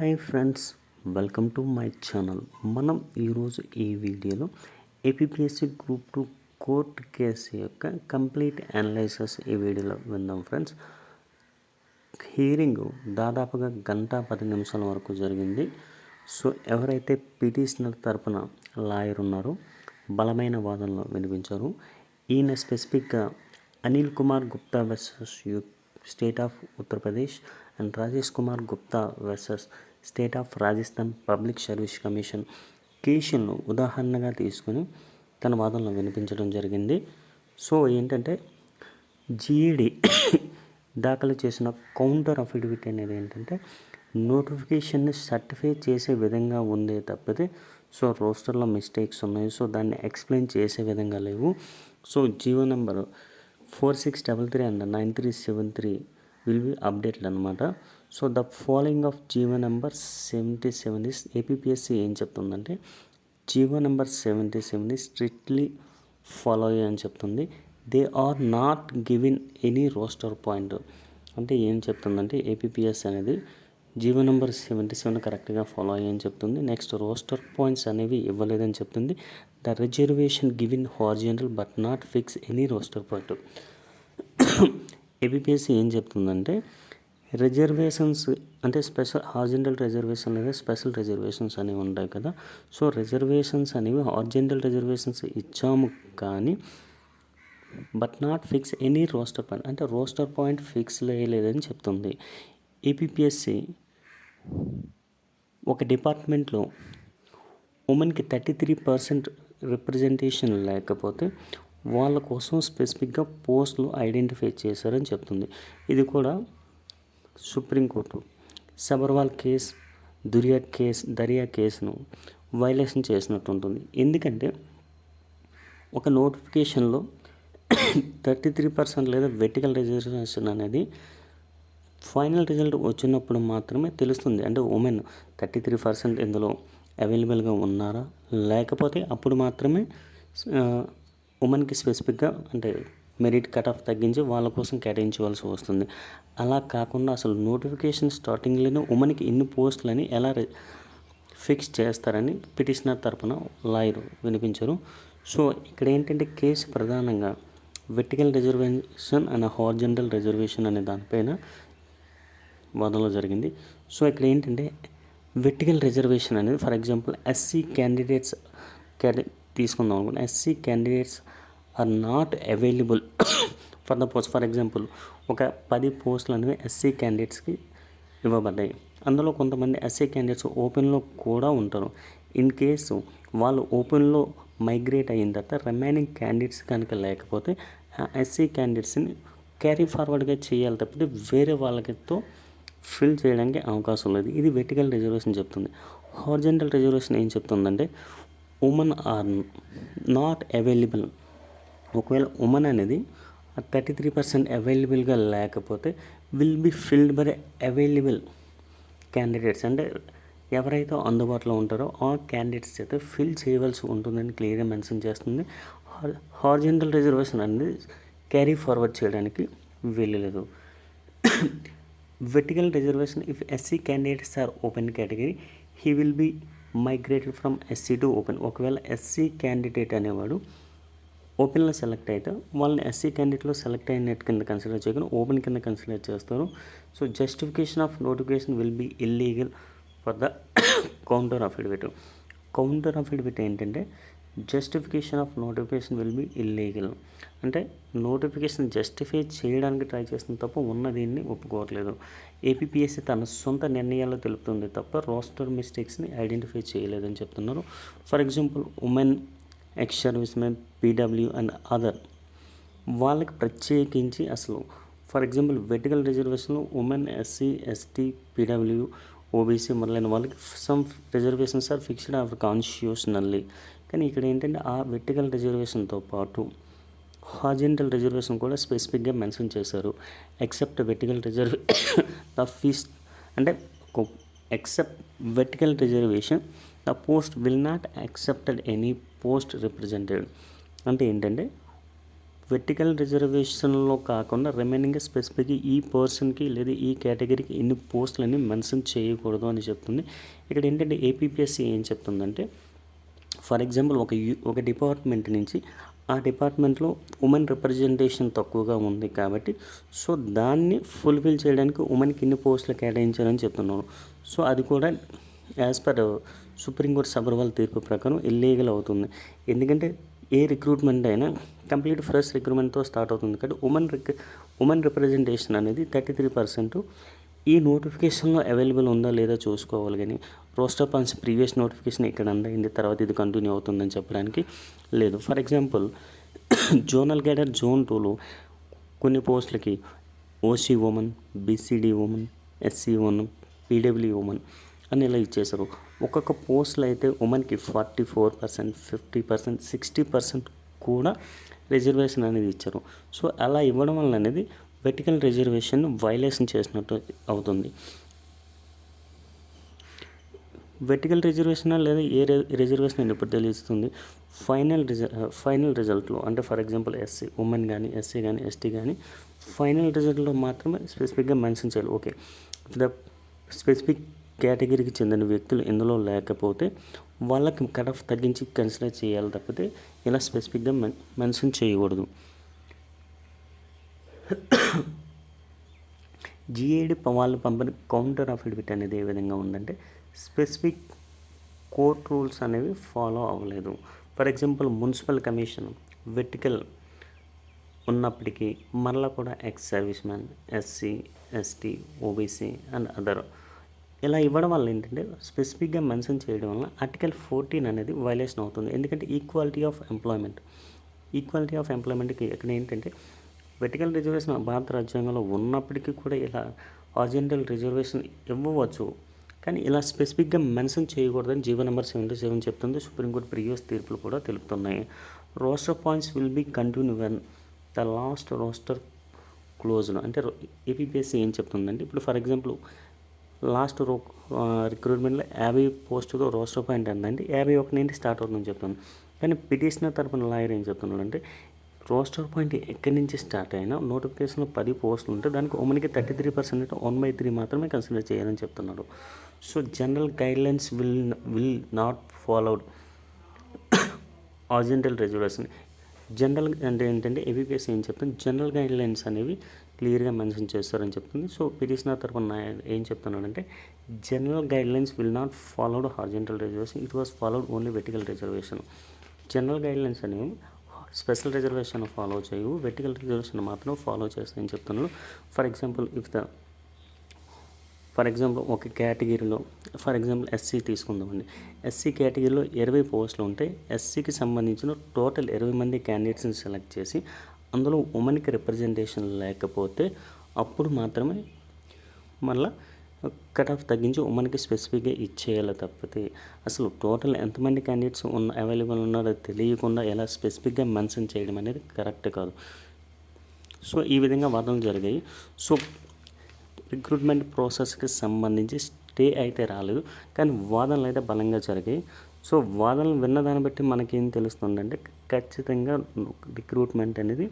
Hi friends welcome to my channel. మనం ఈరోజు ఈ వీడియోలో APPSC group two court case యొక్క కంప్లీట్ అనలైసెస్ ఈ వీడియోలో విందాం ఫ్రెండ్స్. హీరింగ్ దాదాపుగా గంట పది నిమిషాల వరకు జరిగింది. సో ఎవరైతే పిటిషనర్ తరపున లాయర్ ఉన్నారో బలమైన వాదనలు వినిపించారు. ఈయన స్పెసిఫిక్గా Anil Kumar Gupta versus U state of Uttar Pradesh and Rajesh Kumar Gupta versus state of Rajasthan public service commission కేసులను ఉదాహరణగా తీసుకుని తన వాదనలు వినిపించడం జరిగింది. సో ఏంటంటే జీఈడి దాఖలు చేసిన కౌంటర్ అఫిడవిట్ అనేది ఏంటంటే నోటిఫికేషన్ని సర్టిఫై చేసే విధంగా ఉందే తప్పితే సో రోస్టర్లో మిస్టేక్స్ ఉన్నాయి. సో దాన్ని ఎక్స్ప్లెయిన్ చేసే విధంగా లేవు. So G O number four six double three and nine three seven three will be updated అనమాట so the following of G O number seventy seven is APSC ఏం చెప్తుందంటే G O number seventy seven strictly follow అని చెప్తుంది. They are not given any roster point అంటే ఏం చెప్తుందంటే APS అనేది G O number seventy seven కరెక్ట్గా follow అయ్యని చెప్తుంది. నెక్స్ట్ రోస్టర్ పాయింట్స్ అనేవి ఇవ్వలేదని చెప్తుంది. The reservation given horizontal but not fix any roster point APSC ఏం చెప్తుందంటే రిజర్వేషన్స్ అంటే స్పెషల్ హార్జెంటల్ రిజర్వేషన్ లేదా స్పెషల్ రిజర్వేషన్స్ అనేవి ఉంటాయి కదా. సో రిజర్వేషన్స్ అనేవి హార్జెంటల్ రిజర్వేషన్స్ ఇచ్చాము కానీ but not fix any roster point. అంటే రోస్టర్ పాయింట్ ఫిక్స్ లేదని చెప్తుంది. ఏపీఎస్సి ఒక డిపార్ట్మెంట్లో ఉమెన్కి థర్టీ త్రీ పర్సెంట్ రిప్రజెంటేషన్ లేకపోతే వాళ్ళ కోసం స్పెసిఫిక్గా పోస్టులు ఐడెంటిఫై చేశారని చెప్తుంది. ఇది కూడా సుప్రీంకోర్టు సబర్వాల్ కేస్ దురియా కేస్ దరియా కేసును వైలేషన్ చేసినట్టు ఉంటుంది ఎందుకంటే ఒక నోటిఫికేషన్లో థర్టీ త్రీ పర్సెంట్ లేదా వెర్టికల్ రిజర్వేషన్ అనేది ఫైనల్ రిజల్ట్ వచ్చినప్పుడు మాత్రమే తెలుస్తుంది. అంటే ఉమెన్ థర్టీ త్రీ పర్సెంట్ ఇందులో అవైలబుల్గా ఉన్నారా? లేకపోతే అప్పుడు మాత్రమే ఉమెన్కి స్పెసిఫిక్గా అంటే మెరిట్ కట్ ఆఫ్ తగ్గించి వాళ్ళ కోసం కేటాయించవలసి వస్తుంది. అలా కాకుండా అసలు నోటిఫికేషన్ స్టార్టింగ్లోనే ఉమెన్కి ఇన్ని పోస్టులని ఎలా ఫిక్స్ చేస్తారని పిటిషనర్ తరపున లాయర్ వినిపించారు. సో ఇక్కడ ఏంటంటే కేసు ప్రధానంగా vertical reservation and horizontal reservation అనే దానిపైన వాదనలో జరిగింది. సో ఇక్కడ ఏంటంటే వెర్టికల్ రిజర్వేషన్ అనేది ఫర్ ఎగ్జాంపుల్ ఎస్సీ క్యాండిడేట్స్ క్యాడి తీసుకుందాం అనుకుంటే SC candidates are not available for the post. For example ఒక పది పోస్టులు అనేవి ఎస్సీ క్యాండిడేట్స్కి ఇవ్వబడ్డాయి. అందులో కొంతమంది ఎస్సీ క్యాండిడేట్స్ ఓపెన్లో కూడా ఉంటారు. ఇన్ కేసు వాళ్ళు ఓపెన్లో మైగ్రేట్ అయిన తర్వాత రిమైనింగ్ క్యాండిడేట్స్ కనుక లేకపోతే ఆ ఎస్సీ క్యాండిడేట్స్ని క్యారీ ఫార్వర్డ్గా చేయాలి తప్పితే వేరే వాళ్ళతో ఫిల్ చేయడానికి అవకాశం లేదు. ఇది వెర్టికల్ రిజర్వేషన్ చెప్తుంది. హార్జెంటల్ రిజర్వేషన్ ఏం చెప్తుందంటే ఉమెన్ ఆర్ నాట్ అవైలబుల్ ఒకవేళ ఉమెన్ అనేది థర్టీ త్రీ పర్సెంట్ అవైలబుల్గా లేకపోతే will be filled by available candidates. అంటే ఎవరైతే అందుబాటులో ఉంటారో ఆ క్యాండిడేట్స్ అయితే ఫిల్ చేయవలసి ఉంటుందని క్లియర్గా మెన్షన్ చేస్తుంది. హార్జెంటల్ రిజర్వేషన్ అనేది క్యారీ ఫార్వర్డ్ చేయడానికి వెళ్ళలేదు vertical reservation if SC candidates are open category he will be migrated from SC to open ఒకవేళ ఎస్సీ క్యాండిడేట్ అనేవాడు ఓపెన్లో సెలెక్ట్ అయితే వాళ్ళని ఎస్సీ క్యాండిడేట్లో సెలెక్ట్ అయినట్టు కింద కన్సిడర్ చేయకుండా ఓపెన్ కింద కన్సిడర్ చేస్తారు. So justification of notification will be illegal for the counter affidavit counter affidavit ఏంటంటే justification of notification will be illegal. అంటే నోటిఫికేషన్ జస్టిఫై చేయడానికి ట్రై చేస్తుంది తప్ప ఉన్న దీన్ని ఒప్పుకోవట్లేదు. ఏపీఎస్సీ తన సొంత నిర్ణయాలు తెలుపుతుంది తప్ప రోస్టర్ మిస్టేక్స్ని ఐడెంటిఫై చేయలేదని చెప్తున్నారు. For example women ex servicemen P W and other వాళ్ళకి ప్రత్యేకించి అసలు for example vertical రిజర్వేషన్లో women SC ST P W OBC మొదలైన వాళ్ళకి some reservations are fixed of constitutionally కానీ ఇక్కడ ఏంటంటే ఆ వెర్టికల్ రిజర్వేషన్తో పాటు హార్జెంటల్ రిజర్వేషన్ కూడా స్పెసిఫిక్గా మెన్షన్ చేశారు. Except vertical reserve the fees అంటే except vertical reservation the post will not accepted any post represented. అంటే ఏంటంటే వెర్టికల్ రిజర్వేషన్లో కాకుండా రిమైనింగ్ స్పెసిఫిక్ ఈ పర్సన్కి లేదా ఈ కేటగిరీకి ఎన్ని పోస్టులని మెన్షన్ చేయకూడదు అని చెప్తుంది. ఇక్కడ ఏంటంటే ఏపీపీఎస్సీ ఏం చెప్తుందంటే ఫర్ ఎగ్జాంపుల్ ఒక యూ ఒక డిపార్ట్మెంట్ నుంచి ఆ డిపార్ట్మెంట్లో ఉమెన్ రిప్రజెంటేషన్ తక్కువగా ఉంది కాబట్టి సో దాన్ని ఫుల్ఫిల్ చేయడానికి ఉమెన్కి ఇన్ని పోస్టులు కేటాయించాలని చెప్తున్నాను సో అది కూడా యాజ్ పర్ సుప్రీంకోర్టు సబర్వాల్ తీర్పు ప్రకారం ఇల్లీగల్ అవుతుంది. ఎందుకంటే ఏ రిక్రూట్మెంట్ అయినా కంప్లీట్ ఫ్రెష్ రిక్రూట్మెంట్తో స్టార్ట్ అవుతుంది. కాబట్టి ఉమెన్ రిక్ ఉమెన్ రిప్రజెంటేషన్ అనేది థర్టీ త్రీ పర్సెంట్ ఈ నోటిఫికేషన్లో అవైలబుల్ ఉందా లేదా చూసుకోవాలి. కానీ రోస్టర్ పాన్స్ ప్రీవియస్ నోటిఫికేషన్ ఇక్కడ అయింది తర్వాత ఇది కంటిన్యూ అవుతుందని చెప్పడానికి లేదు. ఫర్ ఎగ్జాంపుల్ జోనల్ గైడర్ జోన్ టూలో కొన్ని పోస్టులకి OC women BCD women SC women PW women అని ఇలా ఇచ్చేశారు. ఒక్కొక్క పోస్టులు అయితే ఉమెన్కి forty four percent fifty percent sixty percent కూడా రిజర్వేషన్ అనేది ఇచ్చారు. సో అలా ఇవ్వడం వల్ల అనేది వెటికల్ రిజర్వేషన్ వైలేషన్ చేసినట్టు అవుతుంది. వెటికల్ రిజర్వేషన్ లేదా ఏ రిజర్వేషన్ అని ఎప్పుడు తెలుస్తుంది? ఫైనల్ రిజ ఫైనల్ రిజల్ట్లో అంటే ఫర్ ఎగ్జాంపుల్ ఎస్సీ ఉమెన్ కానీ ఎస్సీ కానీ ఎస్టీ కానీ ఫైనల్ రిజల్ట్లో మాత్రమే స్పెసిఫిక్గా మెన్షన్ చేయాలి. ఓకే. ద స్పెసిఫిక్ కేటగిరీకి చెందిన వ్యక్తులు ఇందులో లేకపోతే వాళ్ళకి కట్ ఆఫ్ తగ్గించి కన్సిడర్ చేయాలి తప్పితే ఇలా స్పెసిఫిక్గా మెన్ మెన్షన్ చేయకూడదు. జిఏడి వాళ్ళు పంపిన కౌంటర్ అఫిడవిట్ అనేది ఏ విధంగా ఉందంటే స్పెసిఫిక్ కోర్ట్ రూల్స్ అనేవి ఫాలో అవ్వలేదు. For example municipal commission vertical ఉన్నప్పటికీ మరలా కూడా ex service man SC ST OBC and other ఇలా ఇవ్వడం వల్ల ఏంటంటే స్పెసిఫిక్గా మెన్షన్ చేయడం వల్ల ఆర్టికల్ ఫోర్టీన్ అనేది వైలేషన్ అవుతుంది. ఎందుకంటే equality of employment equality of ఎంప్లాయ్మెంట్కి ఇక్కడ ఏంటంటే వెర్టికల్ రిజర్వేషన్ భారత రాజ్యాంగంలో ఉన్నప్పటికీ కూడా ఇలా ఆర్జెంటల్ రిజర్వేషన్ ఇవ్వవచ్చు. కానీ ఇలా స్పెసిఫిక్గా మెన్షన్ చేయకూడదని జీవో నెంబర్ సెవెంటీ సెవెన్ చెప్తుంది. సుప్రీంకోర్టు ప్రీవియస్ తీర్పులు కూడా తెలుపుతున్నాయి. Roster points will be continue when the last roster closed అంటే ఏపీపీఎస్సీ ఏం చెప్తుందంటే ఇప్పుడు ఫర్ ఎగ్జాంపుల్ లాస్ట్ రో రిక్రూట్మెంట్లో యాభై పోస్టులో రోస్టర్ పాయింట్ అందండి యాభై ఒకటి నుండి స్టార్ట్ అవుతుందని చెప్తాను కానీ పిటిషనర్ తరపున లాయర్ ఏం చెప్తున్నాడు అంటే రోస్టర్ పాయింట్ ఎక్కడి నుంచి స్టార్ట్ అయినా నోటిఫికేషన్లో పది పోస్టులు ఉంటే దానికి ఉమెన్కి థర్టీ త్రీ పర్సెంట్ అంటే వన్ బై త్రీ మాత్రమే కన్సిడర్ చేయాలని చెప్తున్నాడు. So general guidelines will will not followed horizontal reservation general అంటే ఏంటంటే ఏబీపీఎస్ ఏం చెప్తాను జనరల్ గైడ్లైన్స్ అనేవి క్లియర్గా మెన్షన్ చేస్తారని చెప్తుంది. సో పిటిషనర్ తరపున ఏం చెప్తున్నాడంటే general guidelines will not followed horizontal reservation it was followed only vertical reservation general guidelines అనేవి స్పెషల్ రిజర్వేషన్ ఫాలో చేయవు. వెటికల్ రిజర్వేషన్ మాత్రం ఫాలో చేస్తాయని చెప్తున్నాడు for example if the for example ఒక కేటగిరీలో ఫర్ ఎగ్జాంపుల్ ఎస్సీ తీసుకుందామండి. ఎస్సీ కేటగిరీలో ఇరవై పోస్టులు ఉంటాయి ఎస్సీకి సంబంధించిన టోటల్ ఇరవై మంది క్యాండిడేట్స్ని సెలెక్ట్ చేసి అందులో ఉమెన్కి రిప్రజెంటేషన్ లేకపోతే అప్పుడు మాత్రమే మళ్ళీ కట్ ఆఫ్ తగ్గించి ఉమెన్కి స్పెసిఫిక్గా ఇచ్చేయాలి తప్పితే అసలు టోటల్ ఎంతమంది క్యాండిడేట్స్ ఉన్న అవైలబుల్ ఉన్నారో తెలియకుండా ఎలా స్పెసిఫిక్గా మెన్షన్ చేయడం అనేది కరెక్ట్ కాదు. సో ఈ విధంగా వాదనలు జరిగాయి. సో రిక్రూట్మెంట్ ప్రాసెస్కి సంబంధించి స్టే అయితే రాలేదు. కానీ వాదనలు అయితే బలంగా జరిగాయి. సో వాదనలు విన్న దాన్ని బట్టి మనకేం తెలుస్తుందంటే ఖచ్చితంగా రిక్రూట్మెంట్ అనేది